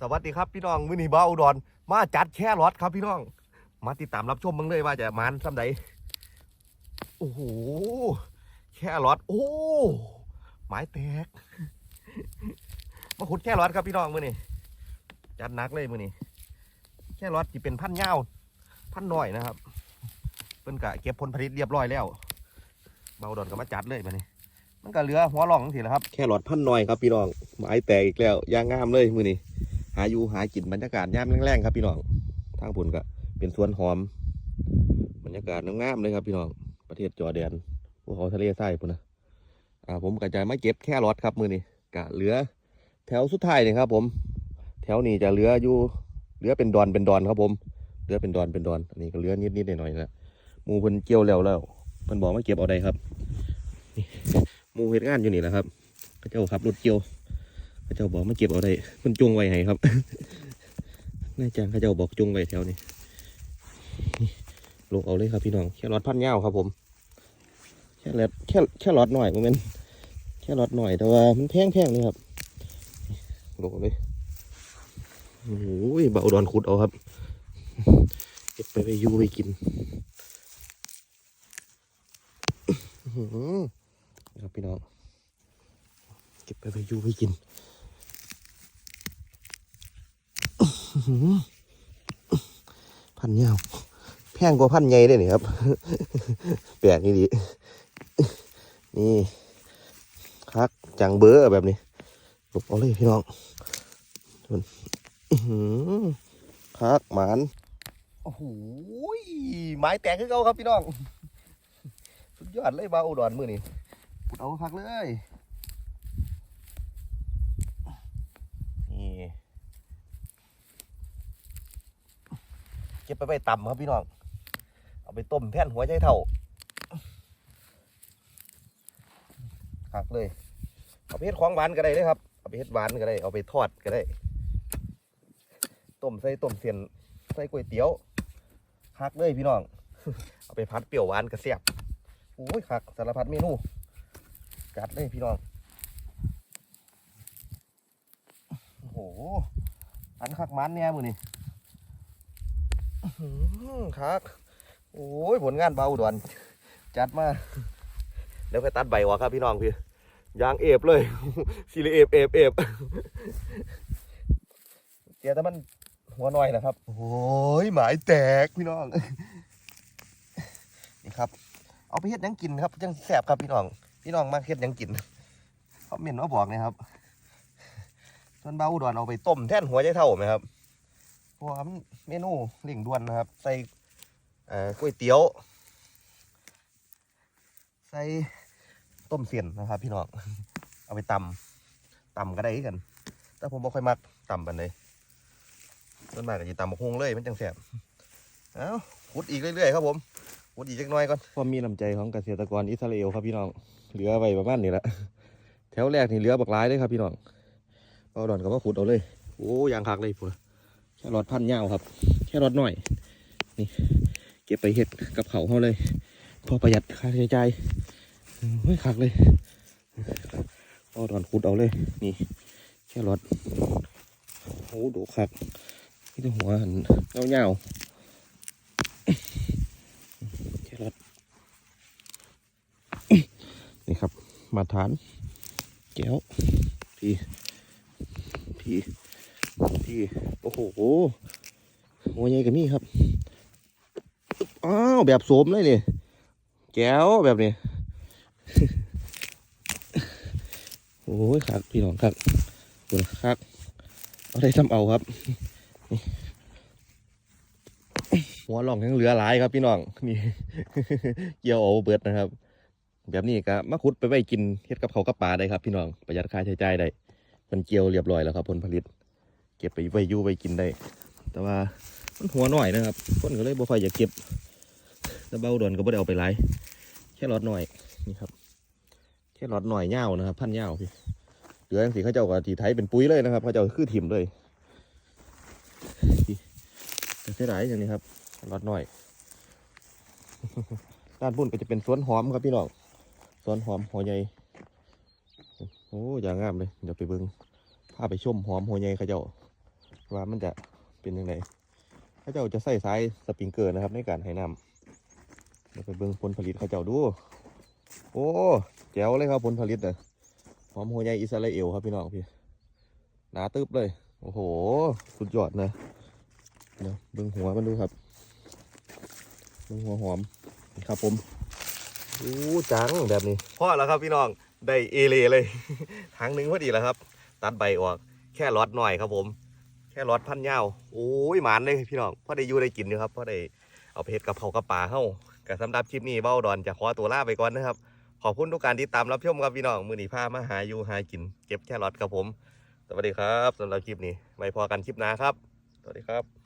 สวัสดีครับพี่น้องมือนีบ้าอุดรมาจัดแค่รถครับพี่น้อง มาติดตามรับชมมึงเลยว่าจะมันซ้ำใดโอ้โหแค่รถโอ้ไม้แตกมาขุดแค่รถครับพี่น้องมือนี่จัดนักเลยมือนี่แค่รถที่เป็นพันเงาพันหน่อยนะครับเพิ่นกะเก็บผลผลิตเรียบร้อยแล้วเบาดอุดรก็มาจัดเลยมานี่มันก็เหลือหัวร่องทั้งสิแหละครับ แค่รถพันหน่อยครับพี่น้องไม้แตกอีกแล้วย่างงามเลยมือนี่ หาอยู่หากินบรรยากาศย่ามแรงๆครับพี่น้องทางผลก็เป็นสวนหอม บรรยากาศงามๆเลยครับพี่น้องประเทศจอร์แดนภูเขาทะเลทรายพุ่นนะอ่าผมกระจายมาเก็บแค่รอดครับมือนี้กะเหลือ แถวสุดท้ายนี่ครับ ผม แถวนี้จะเหลืออยู่เหลือเป็นดอนเป็นดอนครับผมเหลือเป็นดอนเป็นดอนอันนี้ก็เหลือนิดๆหน่อยๆนะหมูเพิ่นเกี่ยวแล้วแล้วเพิ่นบอกมาเก็บเอาได้ครับหมูเฮ็ดงานอยู่นี่แหละครับพระเจ้าขับรถเกี่ยว เจ้าบอกมาเก็บเอาได้มันจงไว้ให้ครับนายจ้างพระเจ้าบอกจงไว้แถวนี้ลงเอาเลยครับพี่น้องแค่รอดพันเงาครับผม แค่รอดแค่แค่รอดหน่อยมันเป็นแค่รอดหน่อยแต่ว่ามันแพงแพงเลยครับลงเอาเลยโอ้ยเบาดอนขุดเอาครับเก็บไปไปยูไปกินครับพี่น้อง เก็บไปไปยูไปกิน พันยาวแพงกว่าพันใหญ่เลยนี่ครับ แปลกนี่ดีนี่คักจังเบอร์แบบนี้หลบเอาเลยพี่น้องมันอื้อหือคักหมานโอ้โหไม้แตกขึ้นเขาครับพี่น้อง สุดยอดเลยบาอุดรมือนี่พุดเอาคักเลย นี่เก็บไปไปต่ำครับพี่น้อง เอาไปต้มแท่นหัวใจเท่าหักเลย เอาไปเฮ็ดของหวานก็ได้เลยครับ เอาไปเฮ็ดหวานก็ได้ เอาไปทอดก็ได้ ต้มใส่ต้มเสียนใส่ก๋วยเตี๋ยวหักเลยพี่น้อง เอาไปพัดเปรี้ยวหวานกระเสียบโอ้ยหักสารพัดเมนู กัดเลยพี่น้อง โอ้โหอันคักมันเนี่ยมือนี่ อื้อหือคักโอ้ยผลงานเบาด่วนจัดมาเดี๋ยวไปตัดใบออกครับพี่น้องพี่ยางเอฟเลยซีรีเอฟเอฟเอฟเดี๋ยวแต่มันหัวหน่อยนะครับ โอ้ยหมายแตกพี่น้อง นี่ครับ เอาไปเฮ็ดยังกินครับจังแสบครับพี่น้อง พี่น้องมาเฮ็ดยังกินเขาเมนว่าบอกนะครับส่วนเบาอุดรเอาไปต้มแท่นหัวใจเท่าไหมครับ เพราะว่ามันเมนูเร่งด่วนนะครับ ใส่ก๋วยเตี๋ยว ใส่ต้มเสียนนะครับ พี่น้อง เอาไปตำตำก็ได้กัน แต่ผมบ่ค่อยมักตำปันเลยส่วนมากก็จะตำบักฮวงเลยมันจังแสบเอ้าขุดอีกเรื่อยๆครับผมขุดอีกจักหน่อยก่อนความมีน้ำใจของเกษตรกรอิสราเอลครับพี่น้อง เหลือไว้ประมาณนี้ละแถวแรกนี่เหลือบักหลายเลยครับพี่น้องเอาดอนกับว่าขุดเอาเลย โอ้ยางคักเลยพุ่น แค่รอดพันยาวครับ แค่รอดหน่อย นี่ เก็บไปเห็ดกับเขาเขาเลย พอประหยัดค่าใช้จ่ายเฮ้ยคักเลยเอาดอนขุดเอาเลย นี่ แค่รอดโอ้ดูคักนี่ตัวหัวหันเงาเงาๆแค่รอดนี่ครับ มาทานแก้วพี่พี่ พี่โอ้โหหัวใหญ่กับนี่ครับอ้าวแบบโสมเลยนี่แก้วแบบนี้โอ้ยคักพี่น้องครับดูนะคักอาได้ทำเอาครับหัวหล่องยังเหลือหลายครับพี่น้องนี่เกี่ยวเอาเบิดนะครับ แบบนี้ก็มาขุดไปไว้กินเฮ็ดกับเขากับปลาได้ครับ พี่น้องประหยัดค่าใช้จ่ายได้มันเกี่ยวเรียบร้อยแล้วครับผลผลิต เก็บไปไว้อยู่ไว้กินได้ แต่ว่ามันหัวหน่อยนะครับคนก็เลยบ่ค่อยอยากเก็บแล้วเบาดอนก็บ่ได้เอาไปหลายแค่รอดหน่อยนี่ครับแค่รอดหน่อยเง่านะครับ พันเง่าพี่เหลือจังสิเขาเจ้าก็ทีไทยเป็นปุ๋ยเลยนะครับเขาเจ้าคือถิ่มเลยเสียดายอย่างนี้ครับรอดหน่อยด้านบุญก็จะเป็นสวนหอมครับพี่น้องสวนหอมหัวใหญ่โอ้ย่างงามเลยเดี๋ยวไปเบิ่งพาไปชมหอมหัวใหญ่เขาเจ้า ว่ามันจะเป็นยังไงเขาเจ้าจะใส่สายสปริงเกอร์นะครับ ในการให้น้ำเดี๋ยวไปเบิ่งผลผลิตเขาเจ้าดู โอ้แจ๋วเลยครับผลผลิตเลยหอมหัวใหญ่อิสราเอลครับพี่น้องพี่หนาตึบเลย โอ้โห สุดยอดนะเดี๋ยวเบิ่งหัวมันดูครับเบิ่งหัวหอมครับผมโอ้จังแบบนี้พอแล้วครับพี่น้องได้เอเลเลยทางหนึ่งพอดีแล้วครับ ตัดใบออกแค่รอดหน่อยครับผม แค่รอดพันยาวโอ้ยหมานเลยพี่น้องพอได้อยู่ได้กินอยู่ครับพอได้เอาไปเพ็ดกับเผากับป่าเข้ากับสำหรับคลิปนี้เบ้าดอนจะขอตัวลาไปก่อนนะครับ ขอบคุณทุกการติดตามรับชมครับพี่น้องมือหนีผ้ามาหาอยู่หากิน เก็บแค่รอดครับผม สวัสดีครับสำหรับคลิปนี้ไว้พอกันคลิปหน้าครับ สวัสดีครับ